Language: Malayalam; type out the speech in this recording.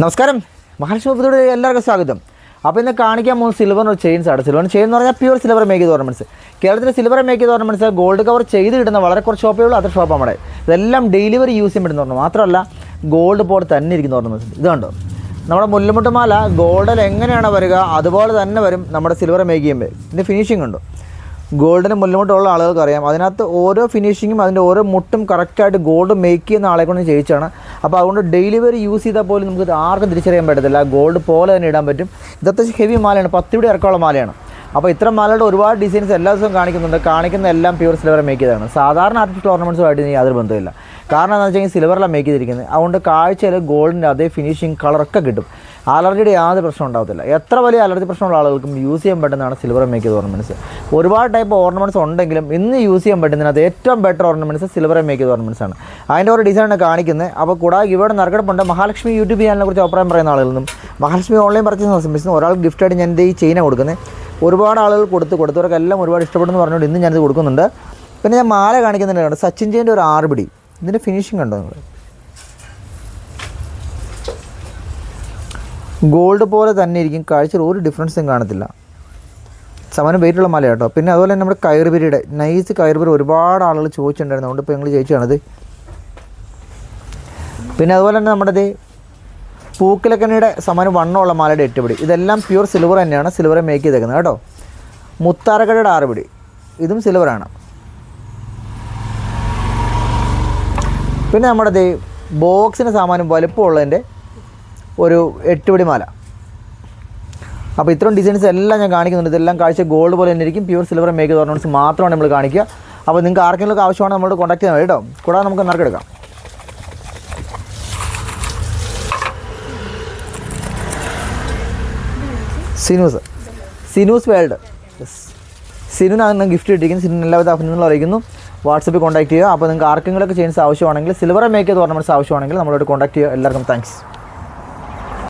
നമസ്കാരം. മഹാലക്ഷ്മിപുരത്തോട് എല്ലാവർക്കും സ്വാഗതം. അപ്പോൾ ഇന്ന് കാണിക്കാൻ പോകുന്ന സിൽവർ ചെയിൻസ് ആണ്. സിൽവർ ചെയിൻ എന്ന് പറഞ്ഞാൽ പ്യൂർ സിൽവർ മേക്ക് ചെയ്ത ഓർണമെന്റ്സ് കേരളത്തിൽ സിൽവർ മേക്ക് ചെയ്ത ഓർണമെന്റ്സ് ഗോൾഡ് കവർ ചെയ്ത് കിട്ടുന്ന വളരെ കുറച്ച് ഷോപ്പേ ഉള്ളൂ അത്ര ഷോപ്പ് നമ്മുടെ ഇതെല്ലാം ഡെലിവറി യൂസ് ചെയ്യാൻ പറ്റുന്ന മാത്രമല്ല ഗോൾഡ് പോലെ തന്നെ ഇരിക്കുന്ന ഓർണമെന്റ്സ് ഇത് കണ്ടോ? നമ്മുടെ മുല്ലമുട്ടുമാല ഗോൾഡിൽ എങ്ങനെയാണ് വരിക? അതുപോലെ തന്നെ വരും നമ്മുടെ സിൽവർ മേക്ക് ചെയ്യുമ്പോൾ. ഇതിന്റെ ഫിനിഷിംഗ് ഉണ്ടോ ഗോൾഡിന് മുല്ലമുട്ടുള്ള ആളുകൾക്ക് അറിയാം. അതിനകത്ത് ഓരോ ഫിനിഷിങ്ങും അതിന്റെ ഓരോ മുട്ടും കറക്റ്റായിട്ട് ഗോൾഡ് മേക്ക് ചെയ്യുന്ന ആളെ കൊണ്ട് ചെയ്യിച്ചാണ് അപ്പോൾ അതുകൊണ്ട് ഡെലിവറി യൂസ് ചെയ്താൽ പോലും നമുക്ക് ആർക്കും തിരിച്ചറിയാൻ പറ്റത്തില്ല. ഗോൾഡ് പോലെ തന്നെ ഇടാൻ പറ്റും. ഇത് അത്യാവശ്യം ഹെവി മാലയാണ്. പത്ത് ഇവിടെ ഇറക്കമുള്ള മാലയാണ്. അപ്പോൾ ഇത്തരം മാലയുടെ ഒരുപാട് ഡിസൈൻസ് എല്ലാ ദിവസവും കാണിക്കുന്നുണ്ട്. കാണിക്കുന്ന എല്ലാം പ്യൂർ സിൽവർ മേക്ക് ചെയ്തതാണ്. സാധാരണ ആർട്ടിഫിഷ്യൽ ഓർണമെന്റ്സുമായിട്ട് ഇനി യാതൊരു ബന്ധമില്ല കാരണം എന്താണെന്ന് വെച്ചാൽ സിൽവറിലാണ് മേക്ക് ചെയ്തിരിക്കുന്നത്. അതുകൊണ്ട് കാഴ്ചയിൽ ഗോൾഡിന്റെ അതേ ഫിനിഷിങ് കളറൊക്കെ കിട്ടും. അലർജിയുടെ യാതൊരു പ്രശ്നം ഉണ്ടാകത്തില്ല എത്ര വലിയ അലർജി പ്രശ്നമുള്ള ആളുകൾക്കും യൂസ് ചെയ്യാൻ പറ്റുന്നതാണ് സിൽവർ മേക്ക് ചെയ്ത ഓർണമെന്റ്സ് ഒരുപാട് ടൈപ്പ് ഓർണമെന്റ്സ് ഉണ്ടെങ്കിലും ഇന്ന് യൂസ് ചെയ്യാൻ പറ്റുന്നതിനകത്ത് ഏറ്റവും ബെറ്റർ ഓർണമെന്റ്സ് സിൽവർ മേക്ക് ചെയ്ത ഓർണമെന്റ്സ് ആണ്. അതിന്റെ ഒരു ഡിസൈനാണ് കാണിക്കുന്നത് അപ്പോൾ കൂടാതെ ഇവിടെ നറുക്കെടുപ്പുണ്ട്. മഹാലക്ഷ്മി യൂട്യൂബ് ചാനലിനെ കുറിച്ച് അഭിപ്രായം പറയുന്ന ആളുകളിൽ നിന്നും മഹാലക്ഷ്മി ഓൺലൈൻ പർച്ചേസ് സർവീസിന് ഒരാൾ ഗിഫ്റ്റായിട്ട് ഞാൻ ഈ ചെയിനാണ് കൊടുക്കുന്നത് ഒരുപാട് ആളുകൾ കൊടുത്ത് കൊടുത്തവർക്കെല്ലാം ഒരുപാട് ഇഷ്ടപ്പെടുന്നു പറഞ്ഞുകൊണ്ട് ഇന്ന് ഞാനിത് കൊടുക്കുന്നുണ്ട്. പിന്നെ ഞാൻ മാല കാണിക്കുന്നുണ്ട്. സച്ചിൻ ജയന്റെ ഒരു ആർബിടി ഇതിന്റെ ഫിനിഷിംഗ് കണ്ടോ നിങ്ങൾ? ഗോൾഡ് പോലെ തന്നെ ഇരിക്കും. കാഴ്ചയിൽ ഒരു ഡിഫറൻസും കാണത്തില്ല. സമാനം വെയിറ്റുള്ള മല കേട്ടോ പിന്നെ അതുപോലെ തന്നെ നമ്മുടെ കയറുപിരിയുടെ നൈസ് കയറുപിരി ഒരുപാട് ആളുകൾ ചോദിച്ചിട്ടുണ്ടായിരുന്നു. അതുകൊണ്ട് ഇപ്പോൾ ഞങ്ങൾ ജയിച്ചാണത് പിന്നെ അതുപോലെ തന്നെ നമ്മുടെ പൂക്കിലക്കണിയുടെ സമാനം വണ്ണമുള്ള മാലയുടെ എട്ടുപിടി ഇതെല്ലാം പ്യൂർ സിൽവർ തന്നെയാണ്. സിൽവർ മേക്ക് ചെയ്തേക്കുന്നത് കേട്ടോ. മുത്താറക്കടയുടെ ആറ് പിടി ഇതും സിൽവറാണ് പിന്നെ നമ്മുടെ ദേ ബോക്സിന് സാമാനം വലുപ്പമുള്ളതിന്റെ ഒരു എട്ട് പിടി മാല. അപ്പോൾ ഇത്രയും ഡിസൈൻസ് എല്ലാം ഞാൻ കാണിക്കുന്നുണ്ട്. ഇതെല്ലാം കാഴ്ച ഗോൾഡ് പോലെ തന്നെ ഇരിക്കും. പ്യൂർ സിൽവർ മേക്ക് ഓർണമെന്റ്സ് മാത്രമാണ് നമ്മൾ കാണിക്കുക. അപ്പോൾ നിങ്ങൾക്ക് ആർക്കെങ്കിലും ആവശ്യമാണ് നമ്മളോട് കോൺടാക്ട് ചെയ്യാൻ കേട്ടോ. കൂടാതെ നമുക്ക് നറുക്കെടുക്കാം. സിനൂസ്. സിനൂസ് വേൾഡ്. യെസ് സിനുവിനാണ് ഗിഫ്റ്റ് കിട്ടിയിരിക്കുന്നത് സിനു എല്ലാവിധ അഭിനന്ദനങ്ങൾ അറിയിക്കുന്നു. വാട്സപ്പിൽ കോൺടാക്ട് ചെയ്യുക. അപ്പോൾ നിങ്ങൾക്ക് ആർക്കെങ്കിലൊക്കെ ചെയിൻസ് ആവശ്യമാണെങ്കിൽ സിൽവർ മേക്ക് ടോർണമെന്റ്സ് ആവശ്യമാണെങ്കിൽ നമ്മളോട് കോൺടാക്ട് ചെയ്യുക. എല്ലാവർക്കും താങ്ക്സ്